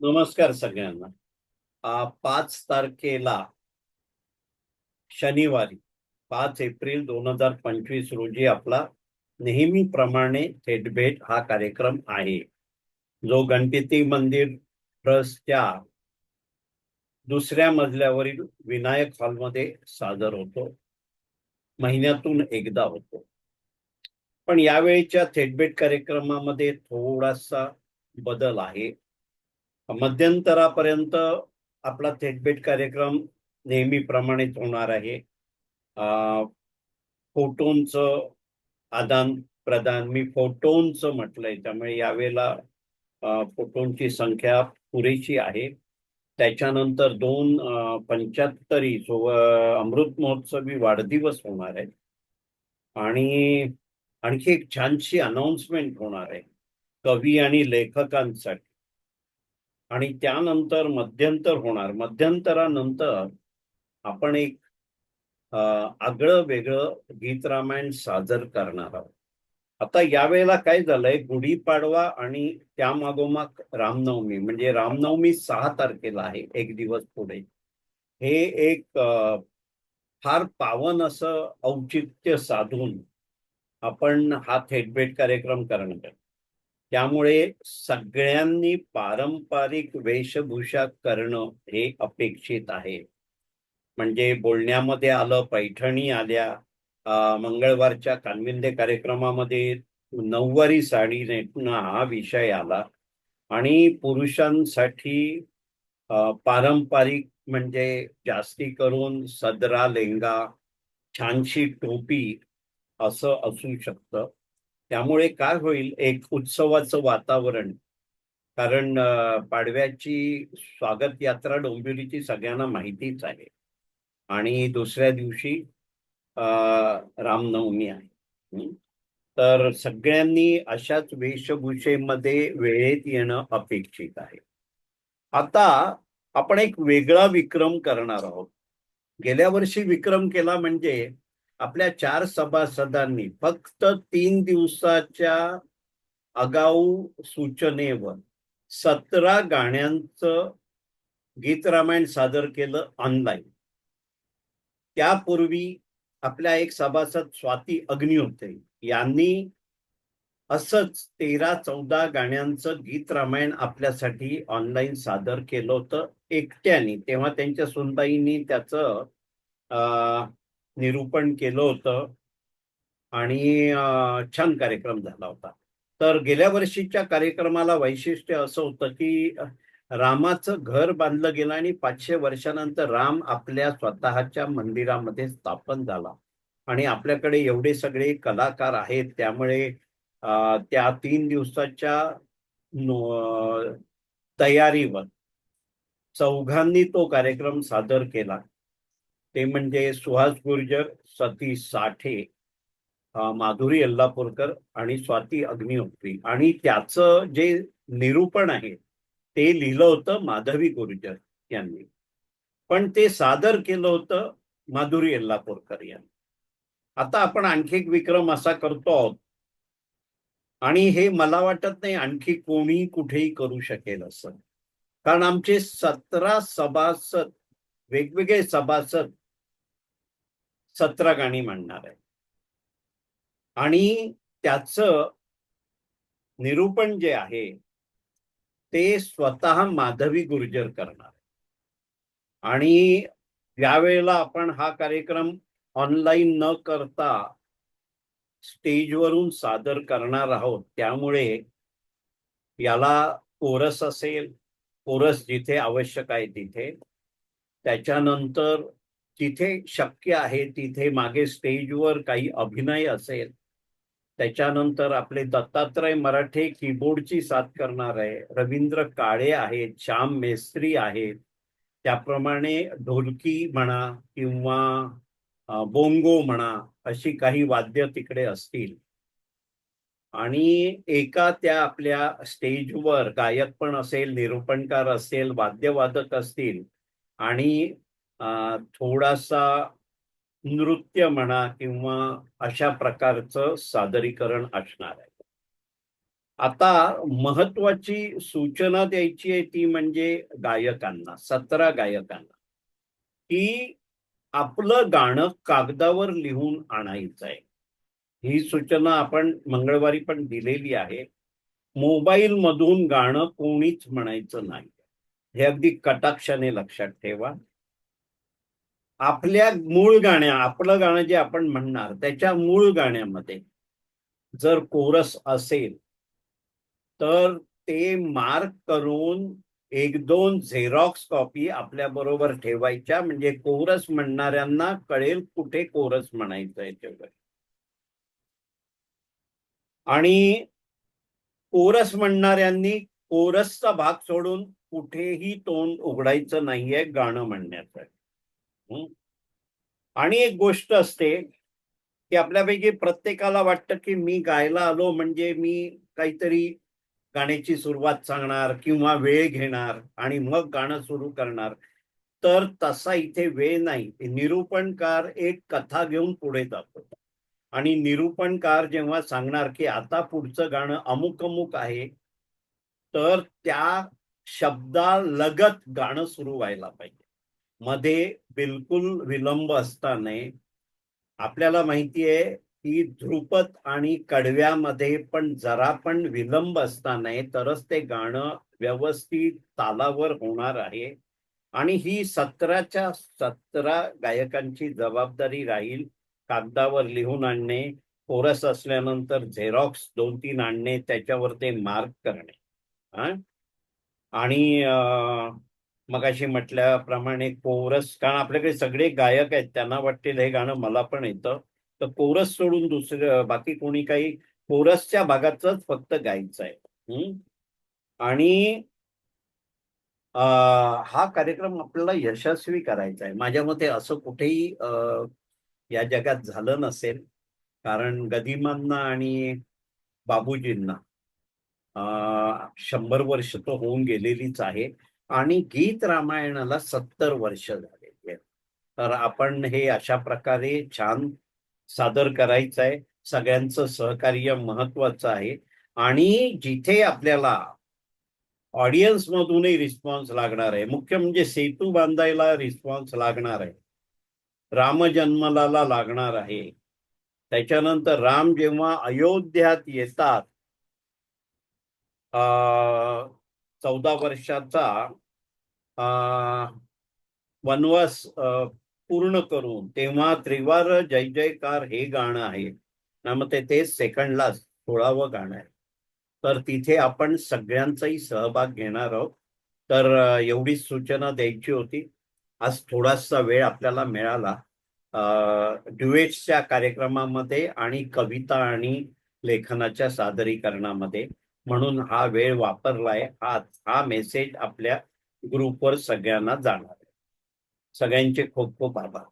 नमस्कार सगळ्यांना. पाच तारखेला शनिवारी पाच एप्रिल दोन हजार पंचवीस रोजी आपला नेहमीप्रमाणे थेटभेट हा कार्यक्रम आहे. जो गणपती मंदिर ट्रस्टच्या दुसऱ्या मजल्यावरील विनायक हॉलमध्ये सादर होतो. महिन्यातून एकदा होतो. पण यावेळीच्या थेटभेट कार्यक्रमामध्ये थोडासा बदल आहे. मध्यंतरापर्यंत आपला थेटभेट कार्यक्रम नेहमीप्रमाणेच होणार आहे. फोटोंचं आदान प्रदान मी फोटोंचं म्हटलंय त्यामुळे यावेळेला फोटोंची संख्या पुरेशी आहे. त्याच्यानंतर दोन पंच्याहत्तरी सो अमृत महोत्सवी वाढदिवस होणार आहे. आणि आणखी एक छानशी अनाउन्समेंट होणार आहे. कवी आणि लेखकांसाठी. आणि त्यानंतर मध्यंतर होणार. मध्यंतरानंतर आपण एक आगळं वेगळं गीत रामायण सादर करणार आहोत. आता यावेळेला काय झालंय? गुढीपाडवा आणि त्यामागोमाग रामनवमी म्हणजे रामनवमी सहा तारखेला आहे एक दिवस पुढे. हे एक फार पावन असं औचित्य साधून आपण हा थेटभेट कार्यक्रम करणार आहोत. त्यामुळे सगळ्यांनी पारंपरिक वेशभूषा करणं हे अपेक्षित आहे. म्हणजे बोलण्यामध्ये आलं पैठणी आल्या मंगळवारच्या कानविंदे कार्यक्रमामध्ये नऊवारी साडी नेटणं हा विषय आला. आणि पुरुषांसाठी पारंपरिक म्हणजे जास्ती करून सदरा लेंगा छानशी टोपी असं असू शकतं. त्यामुळे काय होईल एक उत्सवाचं वातावरण. कारण पाडव्याची स्वागत यात्रा डोंबिवलीची सगळ्यांना माहितीच आहे. आणि दुसऱ्या दिवशी रामनवमी आहे. तर सगळ्यांनी अशाच वेशभूषेमध्ये वेळेत येणं अपेक्षित आहे. आता आपण एक वेगळा विक्रम करणार आहोत. गेल्या वर्षी विक्रम केला म्हणजे आपल्या चार सभासदांनी फक्त तीन दिवसाच्या आगाऊ सूचनेवर सतरा गाण्यांचं गीत रामायण सादर केलं ऑनलाईन त्यापूर्वी आपल्या एक सभासद स्वाती अग्निहोत्री यांनी असंच तेरा चौदा गाण्यांचं गीत रामायण आपल्यासाठी ऑनलाईन सादर केलं होतं एकट्याने. तेव्हा त्यांच्या सुनबाईंनी त्याचं अं, निरूपण केलं होतं आणि छान कार्यक्रम झाला होता. तर गेल्या वर्षीच्या कार्यक्रमाला वैशिष्ट्य असं होतं की रामाचं घर बांधलं गेलं आणि पाचशे वर्षानंतर राम आपल्या स्वतःच्या मंदिरामध्ये स्थापन झाला. आणि आपल्याकडे एवढे सगळे कलाकार आहेत त्यामुळे त्या तीन दिवसाच्या तयारीवर चौघांनी तो कार्यक्रम सादर केला. ते म्हणजे सुहास गुर्जर सती साठे माधुरी अल्लापूरकर आणि स्वाती अग्निहोत्री. आणि त्याचं जे निरूपण आहे ते लिहिलं होतं माधवी गुर्जर यांनी. पण ते सादर केलं होतं माधुरी अल्लापूरकर यांनी. आता आपण आणखी एक विक्रम असा करतो आहोत. आणि हे मला वाटत नाही आणखी कोणी कुठेही करू शकेल असं. कारण आमचे सतरा सभासद वेगवेगळे सभासद सतरा गाणी म्हणणार आहे आणि त्याचं निरूपण जे आहे ते स्वतः माधवी गुर्जर करणार आहे. आणि यावेळेला आपण हा कार्यक्रम ऑनलाईन न करता स्टेजवरून सादर करणार आहोत त्यामुळे याला कोरस असेल कोरस जिथे आवश्यक आहे तिथे त्याच्यानंतर तिथे शक्य आहे तिथे मागे स्टेजवर काही अभिनय असेल त्याच्यानंतर आपले दत्तात्रय मराठे कीबोर्डची साथ करणार आहे. रवींद्र काळे आहेत श्याम मेस्त्री आहेत. त्याप्रमाणे ढोलकी म्हणा किंवा बोंगो म्हणा अशी काही वाद्य तिकडे असतील. आणि एका त्या आपल्या स्टेजवर गायक पण असेल निरूपणकार असेल वाद्यवादक असतील आणि थोडासा नृत्य म्हणा किंवा अशा प्रकारचं सादरीकरण असणार आहे. आता महत्वाची सूचना द्यायची आहे ती म्हणजे गायकांना सतरा गायकांना. की आपलं गाणं कागदावर लिहून आणायचं आहे. ही सूचना आपण मंगळवारी पण दिलेली आहे. मोबाईल मधून गाणं कोणीच म्हणायचं नाही. हे अगदी कटाक्षाने लक्षात ठेवा. आपल्या मूळ गाण्या आपलं गाणं जे आपण म्हणणार त्याच्या मूळ गाण्यामध्ये जर कोरस असेल तर ते मार्क करून एक दोन झेरॉक्स कॉपी आपल्या बरोबर ठेवायच्या. म्हणजे कोरस म्हणणाऱ्यांना कळेल कुठे कोरस म्हणायचं याच्याकडे आणि कोरस म्हणणाऱ्यांनी कोरसचा भाग सोडून कुठेही तोंड उघडायचं नाहीये गाणं म्हणण्यासाठी. आणि एक गोष्ट असते की आपल्यापैकी प्रत्येकाला वाटतं की मी गायला आलो म्हणजे मी काहीतरी गाण्याची सुरुवात सांगणार किंवा वेळ घेणार आणि मग गाणं सुरू करणार. तर तसा इथे वेळ नाही. निरूपणकार एक कथा घेऊन पुढे जातो. आणि निरूपणकार जेव्हा सांगणार की आता पुढचं गाणं अमुक अमुक आहे तर त्या शब्दालगत गाणं सुरू व्हायला पाहिजे. मध्ये बिलकुल विलंब असताना आपल्याला माहिती आहे की ध्रुपद आणि कडव्यामध्ये पण जरा पण विलंब असताना तरच ते गाणं व्यवस्थित तालावर होणार आहे. आणि ही सतराच्या सतरा गायकांची जबाबदारी राहील कागदावर लिहून आणणे कोरस असल्यानंतर झेरॉक्स दोन तीन आणणे त्याच्यावर ते मार्क करणे. हा? आणि मगाशी म्हटल्याप्रमाणे कोरस कारण आपल्याकडे सगळे गायक आहेत त्यांना वाटतील हे गाणं मला पण येतं. तर कोरस सोडून दुसरं बाकी कोणी काही कोरसच्या भागाचंच फक्त गायचं आहे. हम्म? आणि हा कार्यक्रम आपल्याला यशस्वी करायचा आहे. माझ्या मते असं कुठेही या जगात झालं नसेल कारण गदिमांना आणि बाबूजींना शंभर वर्ष तर होऊन गेलेलीच आहे. आणि गीत रामायणाला सत्तर वर्ष झालेली आहेत. तर आपण हे अशा प्रकारे छान सादर करायचं आहे सगळ्यांचं सहकार्य महत्वाचं आहे. आणि जिथे आपल्याला ऑडियन्स मधूनही रिस्पॉन्स लागणार आहे मुख्य म्हणजे सेतू बांधायला रिस्पॉन्स लागणार आहे. रामजन्मला लागणार आहे. त्याच्यानंतर राम जेव्हा अयोध्यात येतात चौदा वर्षाचा वनवास पूर्ण करून तेव्हा त्रिवार जय जयकार हे गाणं आहे. ना मग ते सेकंडला सोळावं गाणं आहे. तर तिथे आपण सगळ्यांचाही सहभाग घेणार आहोत. तर एवढी एवढीच सूचना द्यायची होती. आज थोडासा वेळ आपल्याला मिळाला. ड्युएट्सच्या कार्यक्रमामध्ये आणि कविता आणि लेखनाच्या सादरीकरणामध्ये. म्हणून हा वेळ वापरलाय हा हा मेसेज आपल्या ग्रुपवर सगळ्यांना जाणार आहे. सगळ्यांचे खूप खूप आभार.